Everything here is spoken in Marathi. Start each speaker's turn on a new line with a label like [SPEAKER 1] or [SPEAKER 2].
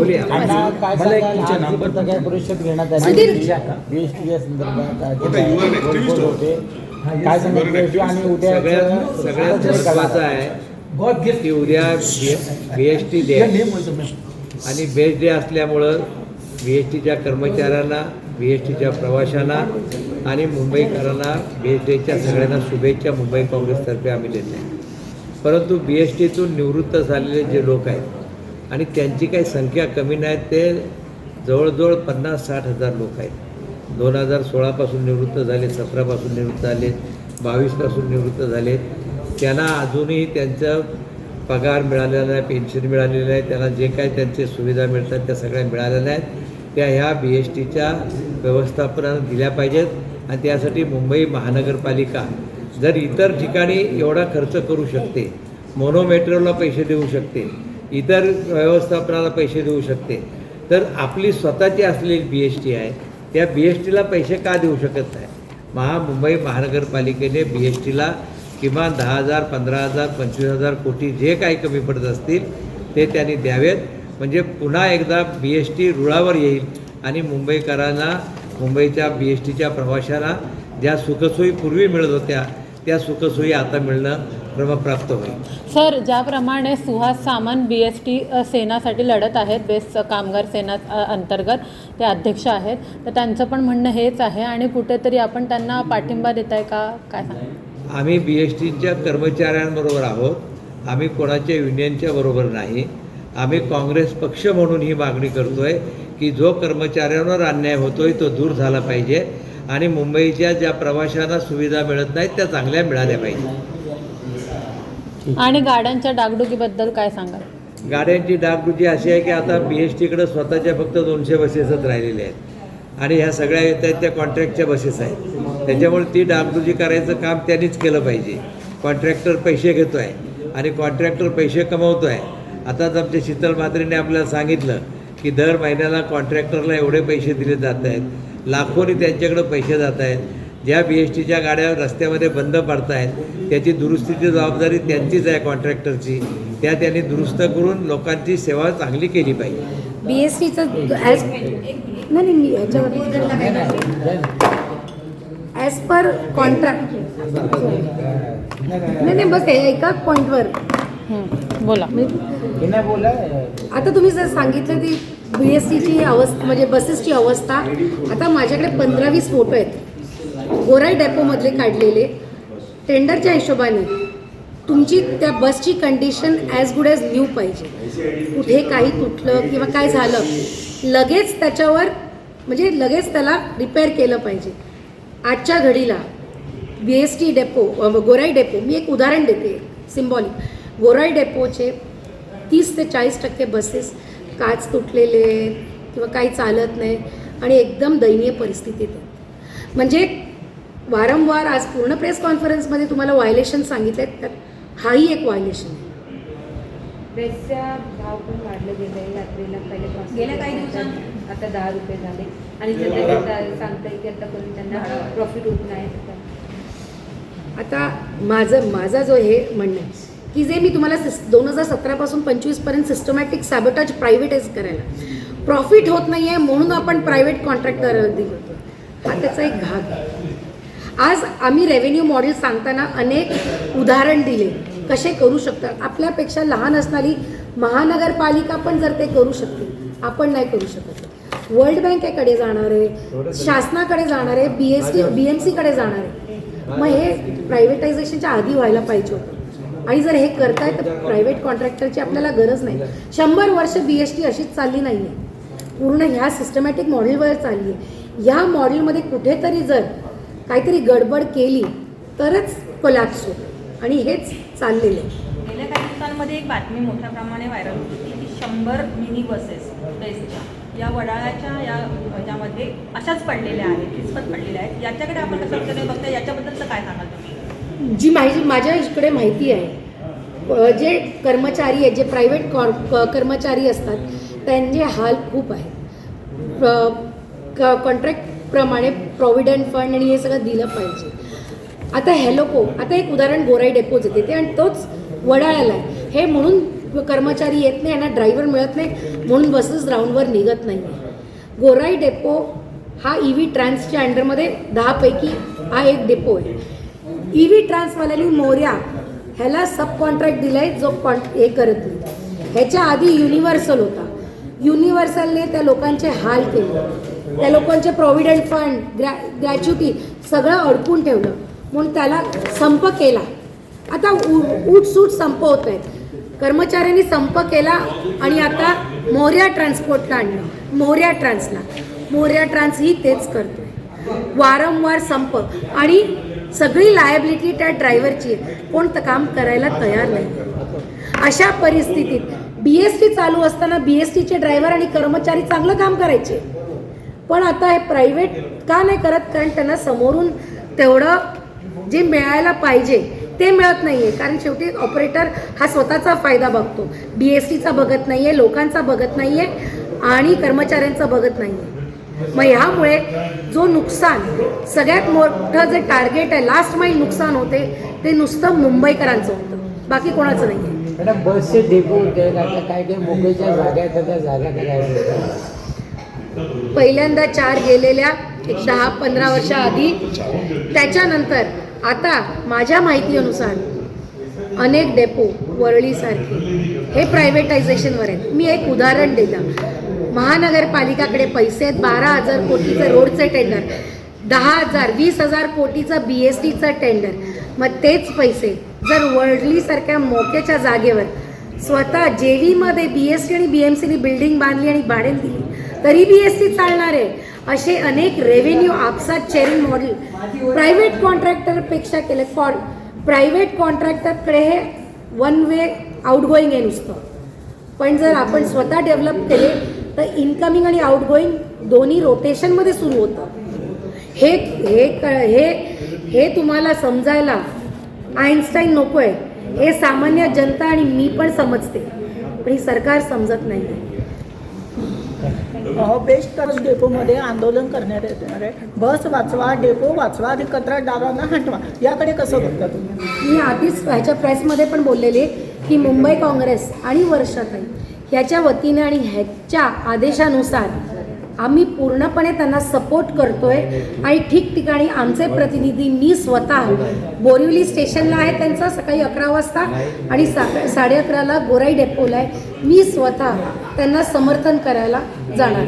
[SPEAKER 1] मला एक
[SPEAKER 2] परिषद घेण्यात
[SPEAKER 3] सुधीर.
[SPEAKER 2] संदर्भात आज?
[SPEAKER 4] You an activist
[SPEAKER 2] होते. काय सांगितलं आणि उद्या
[SPEAKER 1] सगळ्यात सगळ्यात महत्वाचं आहे. की उद्या बी एस टी डे आहे. आणि बेस्ट डे असल्यामुळं बी एस टीच्या कर्मचाऱ्यांना बी एस टीच्या प्रवाशांना आणि मुंबईकरांना बी एस डेच्या सगळ्यांना शुभेच्छा मुंबई काँग्रेसतर्फे आम्ही देत आहे. परंतु बी एस टीतून निवृत्त झालेले जे लोक आहेत आणि त्यांची काही संख्या कमी नाही ते जवळजवळ पन्नास साठ हजार लोक आहेत. दोन हजार सोळापासून निवृत्त झाले सतरापासून निवृत्त झाले बावीसपासून निवृत्त झाले. त्यांना अजूनही त्यांचं पगार मिळालेला नाही पेन्शन मिळालेलं आहे त्यांना जे काही त्यांचे सुविधा मिळतात त्या सगळ्या मिळालेल्या आहेत त्या ह्या बी एस टीच्या व्यवस्थापनानं दिल्या पाहिजेत आणि त्यासाठी मुंबई महानगरपालिका जर इतर ठिकाणी एवढा खर्च करू शकते मोनोमेट्रोला पैसे देऊ शकते इतर व्यवस्थापनाला पैसे देऊ शकते. तर आपली स्वतःची असलेली बी एस टी आहे त्या बी एस टीला पैसे का देऊ शकत नाही? महा मुंबई महानगरपालिकेने बी एस टीला किमान दहा हजार पंधरा हजार पंचवीस हजार कोटी जे काही कमी पडत असतील ते त्यांनी द्यावेत. म्हणजे पुन्हा एकदा बी एस टी रुळावर येईल आणि मुंबईकरांना मुंबईच्या बी एस टीच्या प्रवाशांना ज्या सुखसोयी पूर्वी मिळत होत्या त्या सुखसोयी आता मिळणं क्रमप्राप्त होईल.
[SPEAKER 3] सर ज्याप्रमाणे Suhas Samant B S T सेनासाठी लढत आहेत बेस्ट कामगार सेना अंतर्गत ते अध्यक्ष आहेत तर त्यांचं पण म्हणणं हेच आहे. आणि कुठेतरी आपण त्यांना पाठिंबा देत आहे का? काय सांगा?
[SPEAKER 1] आम्ही बी एस टीच्या कर्मचाऱ्यांबरोबर आहोत. आम्ही कोणाच्या युनियनच्या बरोबर नाही. आम्ही काँग्रेस पक्ष म्हणून ही मागणी करतोय की जो कर्मचाऱ्यांवर अन्याय होतोय तो दूर झाला पाहिजे. आणि मुंबईच्या ज्या प्रवाशांना सुविधा मिळत नाहीत त्या चांगल्या मिळाल्या पाहिजे.
[SPEAKER 3] आणि गाड्यांच्या डागडुगीबद्दल काय सांगाल?
[SPEAKER 1] गाड्यांची डागडुजी अशी आहे की आता बी एस टीकडं स्वतःच्या फक्त दोनशे बसेसच राहिलेल्या आहेत. आणि ह्या सगळ्या येत आहेत त्या कॉन्ट्रॅक्टच्या बसेस आहेत. त्याच्यामुळे ती डागडुजी करायचं काम त्यांनीच केलं पाहिजे. कॉन्ट्रॅक्टर पैसे घेतो आहे आणि कॉन्ट्रॅक्टर पैसे कमवतो आहे आताच आमच्या शीतल म्हात्रेने आपल्याला सांगितलं की दर महिन्याला कॉन्ट्रॅक्टरला एवढे पैसे दिले जात आहेत. लाखोनी त्यांच्याकडे पैसे जात आहेत. ज्या बी एस टीच्या गाड्या रस्त्यामध्ये बंद पडत आहेत त्याची दुरुस्तीची जबाबदारी त्यांचीच आहे कॉन्ट्रॅक्टरची. त्या त्यांनी दुरुस्त करून लोकांची सेवा चांगली केली पाहिजे.
[SPEAKER 5] बी एस टीचं ॲज नाही नाही मी याच्यावर ॲज पर कॉन्ट्रॅक्ट नाही नाही बस हे एका पॉईंटवर
[SPEAKER 3] हं, बोला.
[SPEAKER 5] आता तुम्ही जर सांगितलं ती बी एस टीची अवस्था म्हणजे बसेसची अवस्था आता माझ्याकडे पंधरा वीस फोटो आहेत. गोराई डेपोमधले काढलेले टेंडरच्या हिशोबाने तुमची त्या बसची condition as good as new पाहिजे. कुठे काही तुटलं किंवा काय झालं लगेच त्याच्यावर म्हणजे लगेच त्याला रिपेअर केलं पाहिजे. आजच्या घडीला B S T depot Gorai depot मी एक उदाहरण देते सिम्बॉलिक गोराई डेपोचे तीस ते चाळीस टक्के बसेस काच तुटलेले किंवा काही चालत नाही आणि एकदम दयनीय परिस्थितीत म्हणजे वारंवार आज पूर्ण प्रेस कॉन्फरन्समध्ये तुम्हाला व्हायलेशन सांगितले त्यात हाही एक व्हायलेशन आहे.
[SPEAKER 6] बेसचा भाव पण वाढले गेले यात्रेला पहिले
[SPEAKER 7] गेल्या काही दिवसांत.
[SPEAKER 6] आता दहा रुपये झाले. आणि सध्या सांगताय की आतापर्यंत त्यांना प्रॉफिट होत नाही. तर
[SPEAKER 5] आता माझं माझा जो हे म्हणणं आहे की जे मी तुम्हाला सिस दोन हजार सतरापासून पंचवीसपर्यंत सिस्टमॅटिक सॅबोटाज प्रायव्हेटाईज करायला. प्रॉफिट होत नाही आहे म्हणून आपण प्रायव्हेट कॉन्ट्रॅक्टर दिलं होतं हा त्याचा एक भाग आहे. आज आम्ही रेव्हेन्यू मॉडेल सांगताना अनेक उदाहरण दिले. कसे करू शकतात? आपल्यापेक्षा लहान असणारी महानगरपालिका पण जर ते करू शकते आपण नाही करू शकत. वर्ल्ड बँकेकडे जाणार आहे शासनाकडे जाणार आहे B S T B M सीकडे जाणार आहे. मग हे प्रायव्हेटायझेशनच्या आधी व्हायला पाहिजे होतं. आणि जर हे करताय तर प्रायव्हेट कॉन्ट्रॅक्टरची आपल्याला गरज नाही. शंभर वर्ष बी एस टी अशीच चालली नाही आहे पूर्ण ह्या सिस्टमॅटिक मॉडेलवर चालली आहे ह्या मॉडेलमध्ये कुठेतरी जर काहीतरी गडबड केली तरच कोलॅप्स होतं आणि हेच चाललेलं आहे.
[SPEAKER 7] गेल्या काही दिवसांमध्ये एक बातमी मोठ्या प्रमाणे व्हायरल होत होती की शंभर मिनी बसेस बेस्टच्या या वडाळ्याच्या या ह्याच्यामध्ये अशाच पडलेल्या आहेत किचपत पडलेल्या आहेत. याच्याकडे आपण कसं प्रकारे बघता याच्याबद्दलचं काय सांगाल तुम्ही?
[SPEAKER 5] जी माहिती माझ्या इकडे माहिती आहे. जे कर्मचारी आहेत जे प्रायव्हेट कॉर कर्मचारी असतात त्यांचे हाल खूप आहेत. प्रमाणे प्रॉव्हिडंट फंड आणि हे सगळं दिलं पाहिजे. आता हेलोको आता एक उदाहरण गोराई डेपोज येते. ते आणि तोच वडाळ्याला आहे. हे म्हणून कर्मचारी येत नाही यांना ड्रायव्हर मिळत नाही म्हणून बसेस ग्राउंडवर निघत नाही. गोराई डेपो हा ई व्ही ट्रान्सच्या अंडरमध्ये दहापैकी हा एक डेपो आहे. ई व्ही ट्रान्सवाल्याने मोर्या ह्याला सब कॉन्ट्रॅक्ट दिला आहे जो कॉन्ट हे करत नाही. ह्याच्या आधी युनिव्हर्सल होता. युनिव्हर्सलने त्या लोकांचे हाल केले. त्या लोकांचे प्रॉव्हिडंट फंड ग्रॅ ग्रॅच्युटी सगळं अडकून ठेवलं. म्हणून त्याला संप केला. आता उ- उठसूट संप होत आहे कर्मचाऱ्यांनी संप केला आणि आता मोर्या ट्रान्सपोर्टला आणलं. मोर्या ट्रान्सला मोर्या ट्रान्स ही तेच करतो वारंवार संप. आणि सगळी लायबिलिटी त्या ड्रायव्हरची आहे. कोण काम करायला तयार नाही. अशा परिस्थितीत बी एस टी चालू असताना बी एस टीचे ड्रायव्हर आणि कर्मचारी चांगलं काम करायचे. पण आता हे प्रायव्हेट का नाही करत? कारण त्यांना समोरून तेवढं जे मिळायला पाहिजे ते मिळत नाही आहे कारण शेवटी ऑपरेटर हा स्वतःचा फायदा बघतो. बी एस टीचा बघत नाही आहे लोकांचा बघत नाही आहे आणि कर्मचाऱ्यांचा बघत नाही आहे मग ह्यामुळे जो नुकसान सगळ्यात मोठं जे टार्गेट आहे लास्ट माईल नुकसान होते ते नुसतं मुंबईकरांचं होतं. बाकी कोणाचं नाही आहे
[SPEAKER 2] मॅडम बसचे डेपो होते काय काय मुंबईच्या जागा त्या जागा करायला
[SPEAKER 5] पहिल्यांदा चार गेलेल्या एक दहा पंधरा वर्षाआधी त्याच्यानंतर आता माझ्या माहितीनुसार अनेक डेपो वरळीसारखे हे प्रायव्हेटायझेशनवर आहेत. मी एक उदाहरण दिलं महानगरपालिकाकडे पैसे आहेत बारा हजार कोटीचं रोडचं टेंडर दहा हजार वीस हजार कोटीचं बी एस टीचं टेंडर मग तेच पैसे जर वरळीसारख्या मोक्याच्या जागेवर स्वतः जे व्हीमध्ये बी एस टी आणि बी एम सीनी बिल्डिंग बांधली आणि भाड्याने दिली तरी बी एस सी चालणार आहे असे अनेक रेव्हेन्यू आपसात शेअरिंग मॉडेल प्रायव्हेट कॉन्ट्रॅक्टरपेक्षा केले. कॉन प्रायव्हेट कॉन्ट्रॅक्टरकडे हे वन वे आउटगोईंग आहे नुसतं. पण जर आपण स्वतः डेव्हलप केले तर इनकमिंग आणि आउटगोईंग दोन्ही रोटेशनमध्ये सुरू होतं. हे हे क हे हे तुम्हाला समजायला आईन्स्टाईन नको आहे हे सामान्य जनता आणि मी पण समजते. पण ही सरकार समजत नाही
[SPEAKER 4] आहे बेस्ट टच डेपोमध्ये आंदोलन करण्यात येणार आहे बस वाचवा डेपो वाचवा आणि कंत्राटदारांना हटवा. याकडे कसं बघता तुम्ही?
[SPEAKER 5] मी आधीच ह्याच्या प्रेसमध्ये पण बोललेले की मुंबई काँग्रेस आणि वर्षाताई ह्याच्या वतीने आणि ह्याच्या आदेशानुसार आम्ही पूर्णपणे त्यांना सपोर्ट करतोय. आणि ठिकठिकाणी आमचे प्रतिनिधी मी स्वतः बोरिवली स्टेशनला आहे त्यांचा सकाळी अकरा वाजता आणि सा साडे अकराला गोराई डेपोला आहे. मी स्वतः त्यांना समर्थन करायला जाणार